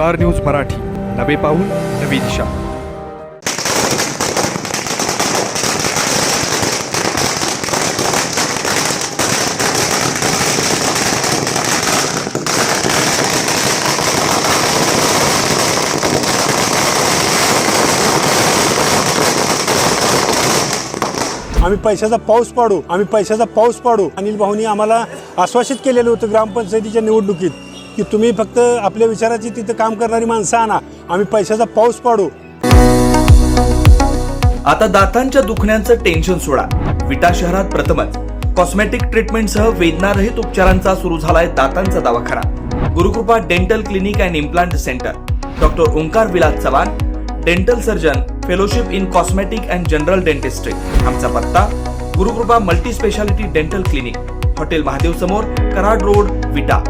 Star news Marathi. नवे पाऊल नवी दिशा. आम्ही पैशाचा पाऊस पाडू आम्ही पैशाचा पाऊस पाडू. अनिल भाऊनी आम्हाला आश्वासित केलेलं होतं ग्रामपंचायतीच्या निवडणुकीत. की तुम्ही फक्त आपल्या विचाराची तिथं काम करणारी माणसं आणा. आम्ही पैशाचा पाऊस पाडू. आता दातांच्या दुखण्याचं टेन्शन सोडा. विटा शहरात प्रथमच. कॉस्मेटिक ट्रीटमेंटसह वेदनारहित उपचारांचा सुरू झालाय दातांचा दवाखाना. Gurukrupa dental clinic and implant centre doctor Omkar Vilas Chavan dental surgeon fellowship in cosmetic and general dentistry आमचा पत्ता Gurukrupa multi speciality dental clinic hotel Mahadev समोर कराड रोड विटा.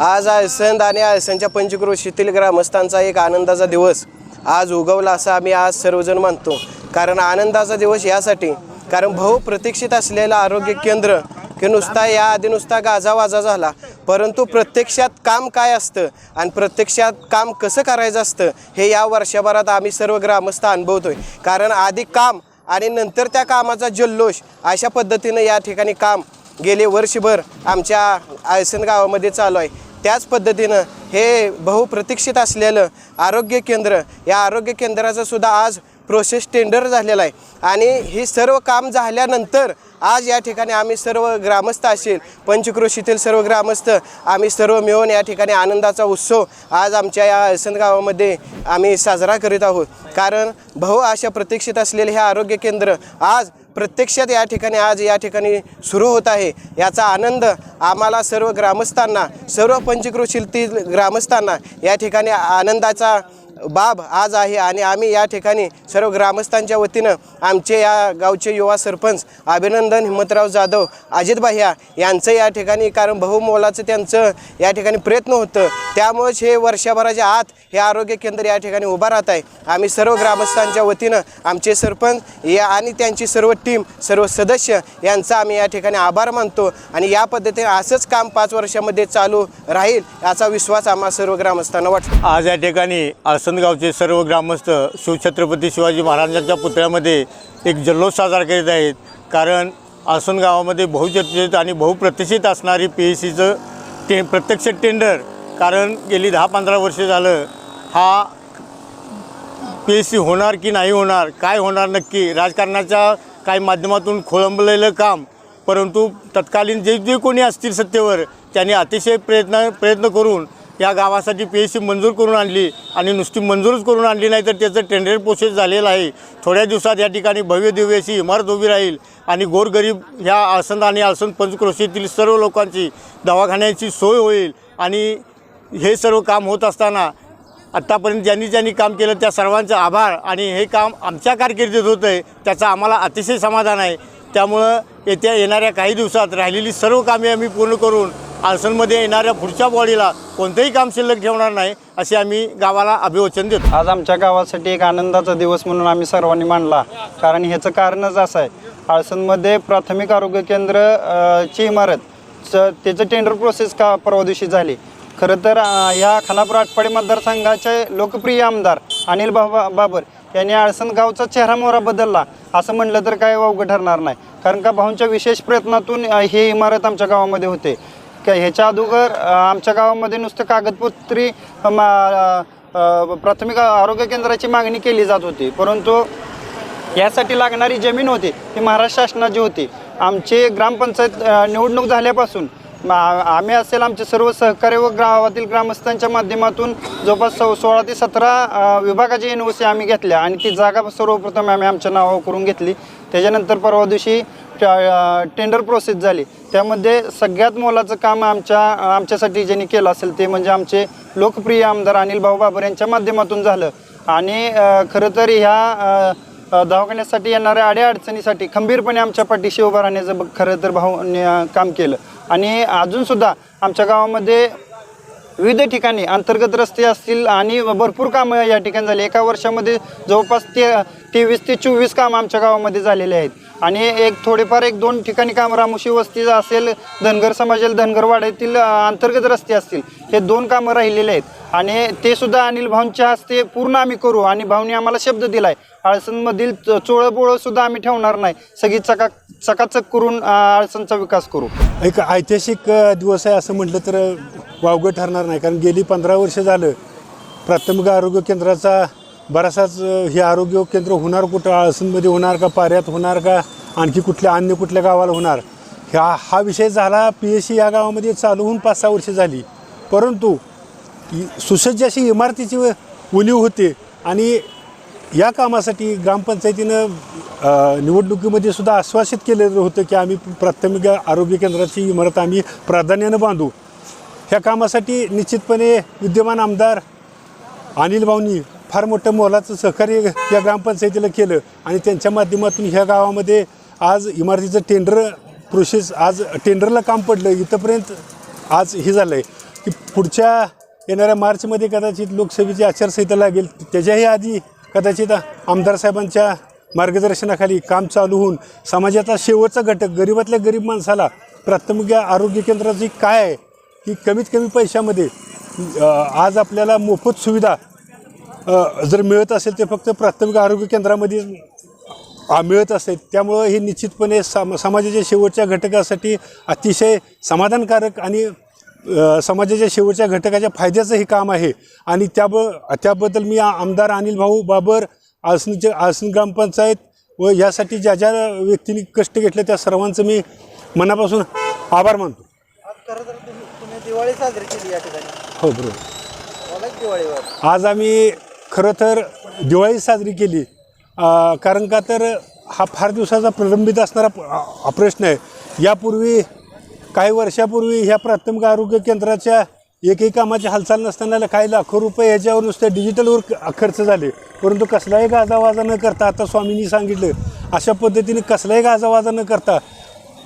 आज आयसंद आणि आयसनच्या पंचक्रोशीतील ग्रामस्थांचा एक आनंदाचा दिवस आज उगवला असा आम्ही आज सर्वजण मानतो. कारण आनंदाचा दिवस यासाठी कारण भाऊ प्रतीक्षित असलेलं आरोग्य केंद्र की नुसता या आधी नुसता गाजावाजा झाला परंतु प्रत्यक्षात काम काय असतं आणि प्रत्यक्षात काम कसं करायचं असतं हे या वर्षभरात आम्ही सर्व ग्रामस्थ अनुभवतोय. कारण आधी काम आणि नंतर त्या कामाचा जल्लोष अशा पद्धतीनं या ठिकाणी काम गेले वर्षभर आमच्या आयसन गावामध्ये चालू आहे. त्याच पद्धतीनं हे बहुप्रतीक्षित असलेलं आरोग्य केंद्र या आरोग्य केंद्राचं सुद्धा आज प्रोसेस टेंडर झालेला आहे. आणि हे सर्व काम झाल्यानंतर आज या ठिकाणी आम्ही सर्व ग्रामस्थ असेल पंचक्रोशीतील सर्व ग्रामस्थ आम्ही सर्व मिळून या ठिकाणी आनंदाचा उत्सव आज आमच्या या आयसन गावामध्ये आम्ही साजरा करीत आहोत. कारण बहु अशा प्रतीक्षित असलेले हे आरोग्य केंद्र आज प्रत्यक्षात या ठिकाणी आज या ठिकाणी सुरू होत आहे. याचा आनंद आम्हाला सर्व ग्रामस्थांना सर्व पंचक्रोशीतील ग्रामस्थांना या ठिकाणी आनंदाचा बाब आज आहे आणि आम्ही या ठिकाणी सर्व ग्रामस्थांच्या वतीनं आमचे या गावचे युवा सरपंच अभिनंदन हिम्मतराव जाधव अजित भाह्या यांचं या ठिकाणी कारण बहुमोलाचं त्यांचं या ठिकाणी प्रयत्न होतं. त्यामुळेच हे वर्षभराच्या आत हे आरोग्य केंद्र या ठिकाणी उभा राहत आहे. आम्ही सर्व ग्रामस्थांच्या वतीनं आमचे सरपंच या आणि त्यांची सर्व टीम सर्व सदस्य यांचा आम्ही या ठिकाणी आभार मानतो आणि या पद्धतीने असंच काम पाच वर्षामध्ये चालू राहील याचा विश्वास आम्हा सर्व ग्रामस्थांना वाटतो. आज या ठिकाणी असं वसंतगावचे सर्व ग्रामस्थ शिवछत्रपती शिवाजी महाराजांच्या पुतळ्यामध्ये एक जल्लोष साजरा करीत आहेत. कारण आसन गावामध्ये बहुचर्चित आणि बहुप्रतिष्ठित असणारी पी एस सीचं टे प्रत्यक्ष टेंडर कारण गेली दहा पंधरा वर्षे झालं हा पी एस सी होणार की नाही होणार काय होणार नक्की राजकारणाच्या काही माध्यमातून खोळंबलेलं काम परंतु तत्कालीन जे जे कोणी असतील सत्तेवर त्यांनी अतिशय प्रयत्न प्रयत्न करून या गावासाठी पी एस सी मंजूर करून आणली आणि नुसती मंजूरच करून आणली नाही तर त्याचं टेंडर प्रोसेस झालेलं आहे. थोड्या दिवसात या ठिकाणी भव्य दिव्य अशी इमारत उभी राहील आणि गोरगरीब ह्या आसंद आणि आसंद पंचक्रोशीतील सर्व लोकांची दवाखान्याची सोय होईल आणि हे सर्व काम होत असताना आत्तापर्यंत ज्यांनी ज्यांनी काम केलं त्या सर्वांचे आभार आणि हे काम आमच्या कारकिर्दीत होतं आहे त्याचं आम्हाला अतिशय समाधान आहे. त्यामुळं येत्या येणाऱ्या काही दिवसात राहिलेली सर्व कामे आम्ही पूर्ण करून आसनमध्ये येणाऱ्या पुढच्या बॉडीला कोणतंही काम शिल्लक ठेवणार नाही असे आम्ही गावाला अभिवचन देतो. आज आमच्या गावासाठी एक आनंदाचा दिवस म्हणून आम्ही सर्वांनी मानला. कारण ह्याचं कारणच असं आहे. आळसनमध्ये प्राथमिक आरोग्य केंद्र ची इमारत त्याचं टेंडर प्रोसेस का परवा दिवशी झाली. खरं तर ह्या या खानापूर आटपाडी मतदारसंघाचे लोकप्रिय आमदार अनिल बाबा बाबर यांनी आळसनगावचा चेहरा मोहरा बदलला. असं म्हणलं तर काय अवघड ठरणार नाही. कारण का भाऊंच्या विशेष प्रयत्नातून ही इमारत आमच्या गावामध्ये होते. का ह्याच्या अगोदर आमच्या गावामध्ये नुसतं कागदपत्री मा- प्राथमिक आरोग्य केंद्राची मागणी केली जात होती. परंतु यासाठी लागणारी जमीन होती ही महाराष्ट्र शासनाची होती. आमचे ग्रामपंचायत निवडणूक झाल्यापासून आम्ही असेल आमचे सर्व सहकार्य व गावातील ग्रामस्थांच्या माध्यमातून जवळपास सो सोळा ते सतरा विभागाची एन ओ सी आम्ही घेतल्या आणि ती जागा सर्वप्रथम आम्ही आमच्या नावावर करून घेतली. त्याच्यानंतर परवा दिवशी ट- टेंडर प्रोसेस झाली. त्यामध्ये सगळ्यात मोलाचं काम आमच्या आमच्यासाठी ज्यांनी केलं असेल ते म्हणजे आमचे लोकप्रिय आमदार अनिल भाऊ बाबर यांच्या माध्यमातून झालं. आणि खरं तर ह्या दवाखान्यासाठी येणाऱ्या अडीअडचणीसाठी खंबीरपणे आमच्या पाठीशी उभं राहण्याचं खरं तर भाऊ काम केलं. आणि अजूनसुद्धा आमच्या गावामध्ये विविध ठिकाणी अंतर्गत रस्ते असतील आणि भरपूर कामं या ठिकाणी झाली. एका वर्षामध्ये जवळपास ते तेवीस ते चोवीस कामं आमच्या गावामध्ये झालेले आहेत. आणि एक थोडेफार एक दोन ठिकाणी काम रामोशी वस्ती असेल धनगर समाजाला धनगरवाड्यातील अंतर्गत रस्ते असतील हे दोन कामं राहिलेले आहेत. आणि ते सुद्धा अनिल भाऊंच्या हस्ते पूर्ण आम्ही करू. आणि भाऊंनी आम्हाला शब्द दिला आहे आळसनमधील चोळबोळं सुद्धा आम्ही ठेवणार नाही. सगळी चका चकाचक करून अडचणचा विकास करू. एक ऐतिहासिक दिवस आहे असं म्हटलं तर वावगं ठरणार नाही. कारण गेली पंधरा वर्ष झालं प्राथमिक आरोग्य केंद्राचा बराचसाच हे आरोग्य केंद्र होणार कुठं? आळसनमध्ये होणार का? पाऱ्यात होणार का? आणखी कुठल्या अन्य कुठल्या गावाला होणार? ह्या हा विषय झाला पी एस सी या गावामध्ये चालू होऊन पाच सहा वर्षे झाली. परंतु सुसज्ज अशी इमारतीची व- उणीव होते आणि या कामासाठी ग्रामपंचायतीनं निवडणुकीमध्ये सुद्धा आश्वासित केलेलं होतं की आम्ही प्राथमिक आरोग्य केंद्राची इमारत आम्ही प्राधान्यानं बांधू. ह्या कामासाठी निश्चितपणे विद्यमान आमदार अनिल भाऊनी फार मोठं मोलाचं सहकार्य या ग्रामपंचायतीला केलं आणि त्यांच्या माध्यमातून ह्या गावामध्ये आज इमारतीचं टेंडर प्रोसेस आज टेंडरला काम पडलं. इथंपर्यंत आज हे झालं आहे की पुढच्या येणाऱ्या मार्चमध्ये कदाचित लोकसभेची आचारसंहिता लागेल. त्याच्याही आधी कदाचित आमदार साहेबांच्या मार्गदर्शनाखाली काम चालू होऊन समाजाचा शेवटचा घटक गरीबातल्या गरीब माणसाला प्राथमिक आरोग्य केंद्राची काय आहे की कमीत कमी पैशामध्ये आज आपल्याला मोफत सुविधा जर मिळत असेल ते फक्त प्राथमिक आरोग्य केंद्रामध्ये मिळत असते त्यामुळं हे निश्चितपणे सम समाजाच्या शेवटच्या घटकासाठी अतिशय समाधानकारक आणि समाजाच्या शेवटच्या घटकाच्या फायद्याचं हे काम आहे. आणि त्याब त्याबद्दल मी आमदार अनिल भाऊ बाबर आसनचे आसन ग्रामपंचायत व यासाठी ज्या ज्या व्यक्तींनी कष्ट घेतले त्या सर्वांचं मी मनापासून आभार मानतो. खरं तर तुम्ही तुम्ही दिवाळी साजरी केली या ठिकाणी. हो बरोबर. दिवाळीवर. आज आम्ही खरं तर दिवाळी साजरी केली. कारण का तर हा फार दिवसाचा प्रलंबित असणारा प्रश्न आहे. यापूर्वी काही वर्षापूर्वी ह्या प्राथमिक आरोग्य केंद्राच्या एकही कामाची हालचाल नसताना काही लाखो रुपये याच्यावर नुसत्या डिजिटलवर खर्च झाले. परंतु कसलाही गाजावाजा न करता आता स्वामींनी सांगितलं अशा पद्धतीने कसलाही गाजावाजा न करता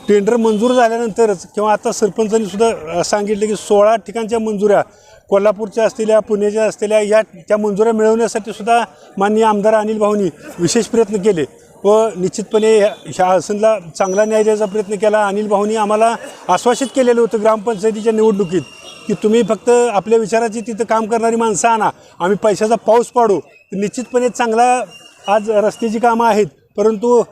टेंडर मंजूर झाल्यानंतरच किंवा आता सरपंचांनी सुद्धा सांगितलं की सोळा ठिकाणच्या मंजुऱ्या कोल्हापूरच्या असलेल्या पुण्याच्या असलेल्या या त्या मंजुऱ्या मिळवण्यासाठी सुद्धा माननीय आमदार अनिल भाऊनी विशेष प्रयत्न केले. व निश्चितपणे ह्या हसनला चांगला न्याय द्यायचा प्रयत्न केला. अनिल भाऊनी आम्हाला आश्वासित केलेलं होतं ग्रामपंचायतीच्या निवडणुकीत की तुम्ही फक्त आपल्या विचाराची तिथं काम करणारी माणसं आणा. आम्ही पैशाचा पाऊस पाडू. निश्चितपणे चांगला आज रस्त्याची कामं आहेत परंतु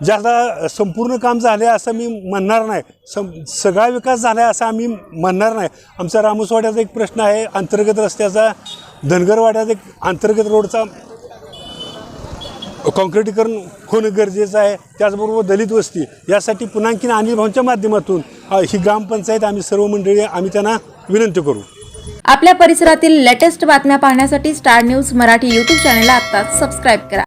ज्यादा संपूर्ण काम झालं आहे असं मी म्हणणार नाही. सम सगळा विकास झाला आहे असं आम्ही म्हणणार नाही. आमचा रामोसवाड्याचा एक प्रश्न आहे अंतर्गत रस्त्याचा धनगरवाड्याचा एक अंतर्गत रोडचा काँक्रिटीकरण होणं गरजेचं आहे. त्याचबरोबर दलित वस्ती यासाठी पुन्हा आणखीन अनिल भाऊंच्या माध्यमातून ही ग्रामपंचायत आम्ही सर्व मंडळी आम्ही त्यांना विनंती करू. आपल्या परिसरातील लेटेस्ट बातम्या पाहण्यासाठी स्टार न्यूज मराठी यूट्यूब चॅनलला आत्ताच सबस्क्राईब करा.